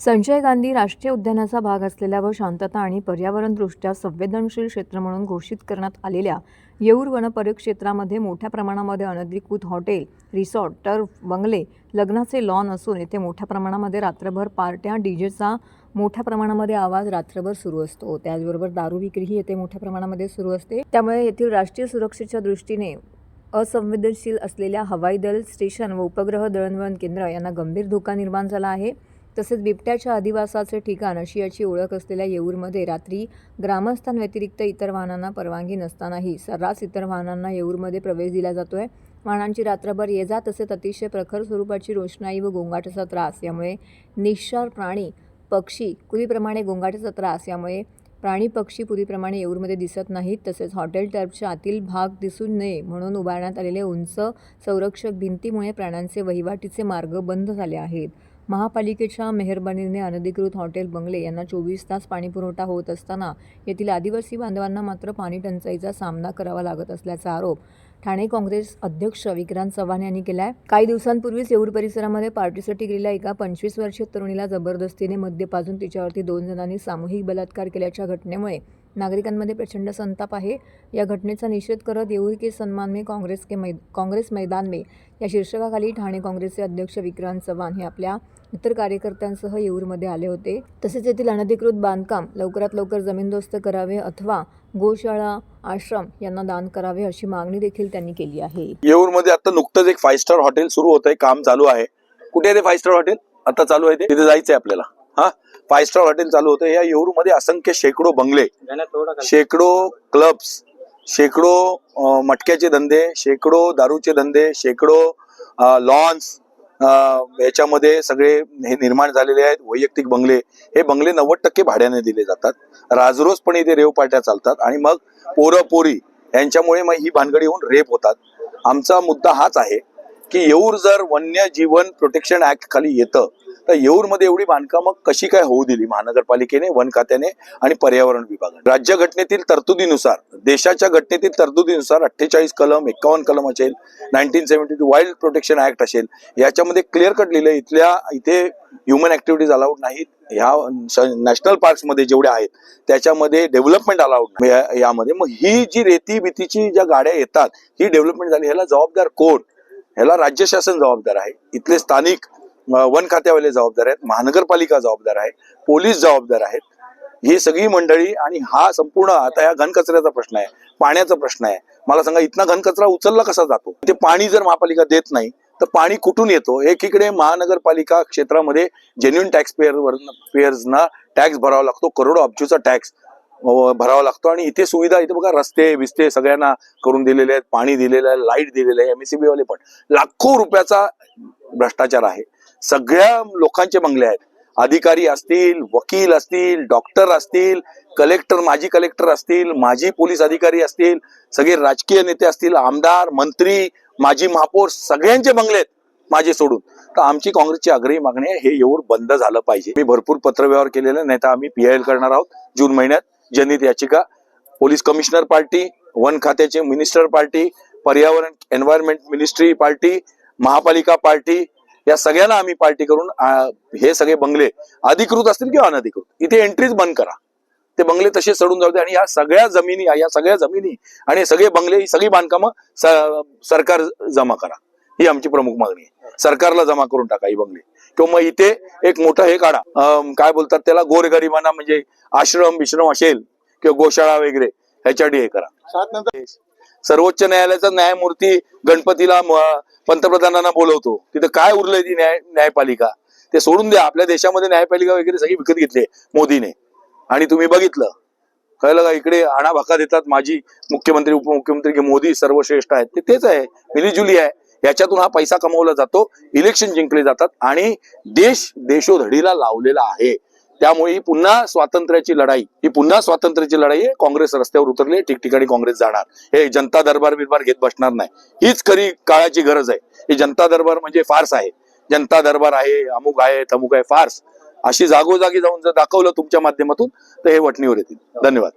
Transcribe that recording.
संजय गांधी राष्ट्रीय उद्यानाचा भाग असलेल्या व शांतता आणि पर्यावरणदृष्ट्या संवेदनशील क्षेत्र म्हणून घोषित करण्यात आलेल्या येऊर वनपरिक्षेत्रामध्ये मोठ्या प्रमाणामध्ये अनधिकृत हॉटेल रिसॉर्ट टर्फ बंगले लग्नाचे लॉन असून येथे मोठ्या प्रमाणामध्ये रात्रभर पार्ट्या डीजेचा मोठ्या प्रमाणामध्ये आवाज रात्रभर सुरू असतो. त्याचबरोबर दारू विक्रीही येथे मोठ्या प्रमाणामध्ये सुरू असते. त्यामुळे येथील राष्ट्रीय सुरक्षेच्या दृष्टीने असंवेदनशील असलेल्या हवाई दल स्टेशन व उपग्रह दळणवळण केंद्र यांना गंभीर धोका निर्माण झाला आहे. तसेच बिबट्याच्या अधिवासाचे ठिकाण अशी याची ओळख असलेल्या येऊरमध्ये रात्री ग्रामस्थांव्यतिरिक्त इतर वाहनांना परवानगी नसतानाही सर्रास इतर वाहनांना येऊरमध्ये प्रवेश दिला जातोय. वाहनांची रात्रभर ये जा तसेच अतिशय प्रखर स्वरूपाची रोषणाई व गोंगाटाचा त्रास यामुळे निश्चर प्राणी पक्षी पूर्वीप्रमाणे गोंगाटाचा त्रास यामुळे प्राणी पक्षी पूर्वीप्रमाणे येऊरमध्ये दिसत नाहीत. तसेच हॉटेल टर्फच्या आतील भाग दिसू नये म्हणून उभारण्यात आलेले उंच संरक्षक भिंतीमुळे प्राण्यांचे वहिवाटीचे मार्ग बंद झाले आहेत. महापालिकेच्या मेहरबानीने अनधिकृत हॉटेल बंगले यांना चोवीस तास पाणीपुरवठा होत असताना येथील आदिवासी बांधवांना मात्र पाणी टंचाईचा सामना करावा लागत असल्याचा आरोप ठाणे काँग्रेस अध्यक्ष विक्रांत चव्हाण यांनी केला आहे काही दिवसांपूर्वीच येऊर परिसरामध्ये पार्टीसाठी गेलेल्या एका पंचवीस वर्षीय तरुणीला जबरदस्तीने मद्य पाजून तिच्यावरती दोन जणांनी सामूहिक बलात्कार केल्याच्या घटनेमुळे नागरिकांमध्ये प्रचंड संताप आहे. या घटनेचा निषेध करत येऊर के सन्मान में काँग्रेस के मै काँग्रेस मैदान में या शीर्षकाखाली ठाणे काँग्रेसचे अध्यक्ष विक्रांत चव्हाण हे आपल्या इतर कार्यकर्त्यांसह येऊरमध्ये आले होते. तसेच येथील अनधिकृत बांधकाम लवकरात लवकर जमीनदोस्त करावे अथवा गोशाळा आश्रम यांना दान करावे अशी मागणी देखील त्यांनी केली आहे. येऊरमध्ये आता नुकतंच एक फाईव्ह स्टार हॉटेल सुरू होत आहे काम चालू आहे. कुठे आहे ते फाईव्ह स्टार हॉटेल आता चालू आहे ते? तिथे जायचंय आपल्याला. हा? फाईव्ह स्टार हॉटेल चालू होतं. या येऊरमध्ये असंख्य शेकडो बंगले शेकडो क्लब्स शेकडो मटक्याचे धंदे शेकडो दारूचे धंदे शेकडो लॉन्स याच्यामध्ये सगळे हे निर्माण झालेले आहेत. वैयक्तिक बंगले. हे बंगले नव्वद टक्के भाड्याने दिले जातात. राजरोजपणे इथे रेव पार्ट्या चालतात आणि मग पोरं पोरी यांच्यामुळे मग ही भानगडी होऊन रेप होतात. आमचा मुद्दा हाच आहे की येऊर जर वन्यजीवन प्रोटेक्शन ऍक्ट खाली येतं तर येऊरमध्ये एवढी बांधकामं कशी काय होऊ दिली? महानगरपालिकेने वन खात्याने आणि पर्यावरण विभागाने. राज्य घटनेतील तरतुदीनुसार देशाच्या घटनेतील तरतुदीनुसार अठ्ठेचाळीस कलम एकावन्न कलम असेल nineteen seventy two wild protection act असेल याच्यामध्ये क्लिअर कट लिहिलं इथल्या इथे ह्युमन ऍक्टिव्हिटीज अलाउड नाहीत. ह्या नॅशनल पार्क्समध्ये जेवढ्या आहेत त्याच्यामध्ये डेव्हलपमेंट अलाउड यामध्ये मग ही जी रेती भीतीची ज्या गाड्या येतात ही डेव्हलपमेंट झाली. ह्याला जबाबदार कोण? ह्याला राज्य शासन जबाबदार आहे. इथले स्थानिक वन खात्यावाले जबाबदार आहेत महानगरपालिका जबाबदार आहे पोलीस जबाबदार आहेत. ही सगळी मंडळी आणि हा संपूर्ण आता या घनकचऱ्याचा प्रश्न आहे पाण्याचा प्रश्न आहे. मला सांगा इतना घनकचरा उचलला कसा जातो? ते पाणी जर महापालिका देत नाही तर पाणी कुठून येतो? एकीकडे महानगरपालिका क्षेत्रामध्ये जेन्युन टॅक्स पेअर पेअर्सना टॅक्स भरावा लागतो करोडो अब्जूचा टॅक्स भरावा लागतो. आणि इथे सुविधा इथे बघा रस्ते बिस्ते सगळ्यांना करून दिलेले आहेत. पाणी दिलेलं आहे लाइट दिलेलं आहे एमएससीबी वाले पण. लाखो रुपयाचा भ्रष्टाचार आहे. सगळ्या लोकांचे बंगले आहेत. अधिकारी असतील वकील असतील डॉक्टर असतील कलेक्टर माजी कलेक्टर असतील माजी पोलीस अधिकारी असतील सगळे राजकीय नेते असतील आमदार मंत्री माजी महापौर सगळ्यांचे बंगले आहेत माझे सोडून. तर आमची काँग्रेसची आग्रही मागणी आहे हे येऊर बंद झालं पाहिजे. मी भरपूर पत्रव्यवहार केलेला नाही तर आम्ही पीआयएल करणार आहोत जून महिन्यात. जनहित याचिका पोलीस कमिशनर पार्टी वन खात्याचे मिनिस्टर पार्टी पर्यावरण एन्व्हायरमेंट मिनिस्ट्री पार्टी महापालिका पार्टी या सगळ्यांना आम्ही पार्टी करून हे सगळे बंगले अधिकृत असतील किंवा अनधिकृत इथे एंट्रीज बंद करा. ते बंगले तसे सडून जाऊ दे आणि या सगळ्या जमिनी या सगळ्या जमिनी आणि सगळे बंगले ही सगळी बांधकामं सरकार जमा करा. ही आमची प्रमुख मागणी आहे. सरकारला जमा करून टाका ही बंगले. किंवा मग इथे एक मोठं हे काढा. काय बोलतात त्याला? गोरगरिबांना म्हणजे आश्रम विश्रम असेल किंवा गोशाळा वगैरे ह्याच्यासाठी हे करा. सर्वोच्च न्यायालयाचा न्यायमूर्ती गणपतीला पंतप्रधानांना बोलवतो. तिथं काय उरलंय ती न्याय न्यायपालिका? ते सोडून द्या. आपल्या देशामध्ये न्यायपालिका वगैरे सगळी विकत घेतली मोदीने. आणि तुम्ही बघितलं. कळलं का? इकडे आणाभाका देतात माजी मुख्यमंत्री उपमुख्यमंत्री मोदी सर्वश्रेष्ठ आहेत. ते तेच आहे. मिलीजुली आहे. याच्यातून हा पैसा कमवला जातो इलेक्शन जिंकले जातात आणि देश देशोधडीला लावलेला आहे. त्यामुळे ही पुन्हा स्वातंत्र्याची लढाई ही पुन्हा स्वातंत्र्याची लढाई आहे. काँग्रेस रस्त्यावर उतरली ठिकठिकाणी काँग्रेस जाणार. हे जनता दरबार बिरबार घेत बसणार नाही. हीच खरी काळाची गरज आहे. ही जनता दरबार म्हणजे फार्स आहे. जनता दरबार आहे अमुक आहे तमुक आहे फार्स. अशी जागोजागी जाऊन जर दाखवलं तुमच्या माध्यमातून तर हे वटणीवर येतील. धन्यवाद.